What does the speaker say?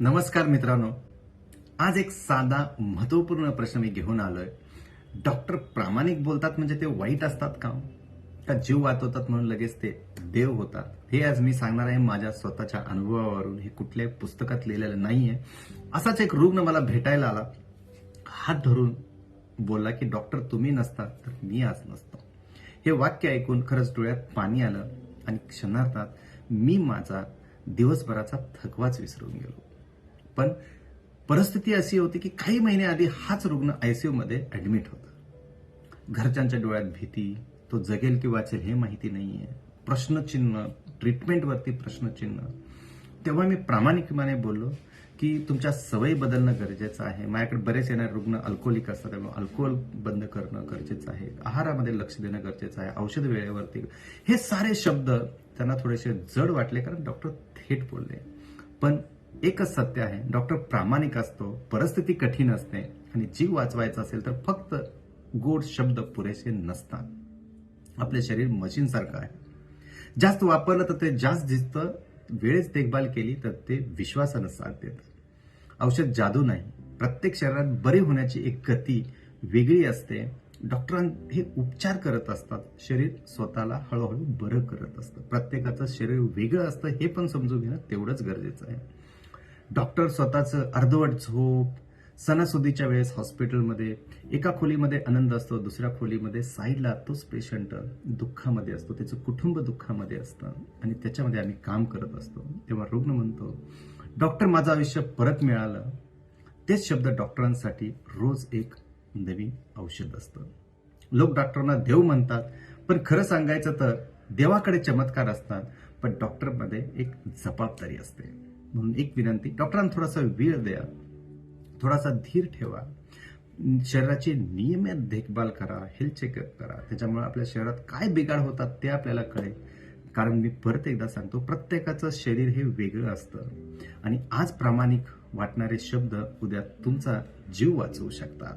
नमस्कार मित्रांनो. आज एक साधा महत्त्वपूर्ण प्रश्न मी घेऊन आलोय. डॉक्टर प्रामाणिक बोलतात म्हणजे ते वाईट असतात का? का जीव वाचवतात म्हणून लगेच ते देव होतात? हे आज मी सांगणार आहे माझ्या स्वतःच्या अनुभवावरून. हे कुठल्याही पुस्तकात लिहिलेलं नाहीये. असाच एक रुग्ण मला भेटायला आला. हात धरून बोलला की डॉक्टर तुम्ही नसता तर मी आज नसतो. हे वाक्य ऐकून खरंच डोळ्यात पाणी आलं आणि क्षणार्थात मी माझा दिवसभराचा थकवाच विसरून गेलो. पण परिस्थिती अशी होती की काही महिने आधी हाच रुग्ण आयसीयू मध्ये ऍडमिट होता. घरच्यांच्या डोळ्यात भीती तो जगेल की वाचेल हे माहिती नाहीये. प्रश्नचिन्ह ट्रीटमेंटवरती प्रश्नचिन्ह. तेव्हा मी प्रामाणिकपणे बोललो की तुमच्या सवयी बदलणं गरजेचं आहे. माझ्याकडे बरेच येणारे रुग्ण अल्कोहोलिक असतात त्यामुळे अल्कोहोल बंद करणं गरजेचं आहे. आहारामध्ये लक्ष देणं गरजेचं आहे. औषध वेळेवरती. हे सारे शब्द त्यांना थोडेसे जड वाटले कारण डॉक्टर थेट बोलले. पण एकच सत्य आहे डॉक्टर प्रामाणिक असतो परिस्थिती कठीण असते आणि जीव वाचवायचा असेल तर फक्त गोड शब्द पुरेसे नसतात. आपले शरीर मशीन सारखं आहे. जास्त वापरलं तर ते जास्त दिसतं वेळेच देखभाल केली तर ते विश्वासानं साथ देतं. औषध जादू नाही. प्रत्येक शरीरात बरे होण्याची एक गती वेगळी असते. डॉक्टरां हे उपचार करत असतात. शरीर स्वतःला हळूहळू बरं करत असतं. प्रत्येकाचं शरीर वेगळं असतं हे पण समजून घेणं तेवढंच गरजेचं आहे. डॉक्टर स्वतःचं अर्धवट झोप सणासुदीच्या वेळेस हॉस्पिटलमध्ये एका खोलीमध्ये आनंद असतो दुसऱ्या खोलीमध्ये साईडला तोच पेशंट दुःखामध्ये असतो त्याचं कुटुंब दुःखामध्ये असतं आणि त्याच्यामध्ये आम्ही काम करत असतो. तेव्हा रुग्ण म्हणतो डॉक्टर माझं आयुष्य परत मिळालं. तेच शब्द डॉक्टरांसाठी रोज एक नवीन औषध असतं. लोक डॉक्टरांना देव म्हणतात पण खरं सांगायचं तर देवाकडे चमत्कार असतात पण डॉक्टरमध्ये एक जबाबदारी असते. म्हणून एक विनंती डॉक्टरांना थोडासा वेळ द्या. थोडासा धीर ठेवा. शरीराची नियमित देखभाल करा हेल्थ चेकअप करा. त्याच्यामुळे आपल्या शरीरात काय बिघाड होतात ते आपल्याला कळेल. कारण मी परत एकदा सांगतो प्रत्येकाचं शरीर हे वेगळं असतं. आणि आज प्रामाणिक वाटणारे शब्द उद्या तुमचा जीव वाचवू शकतात.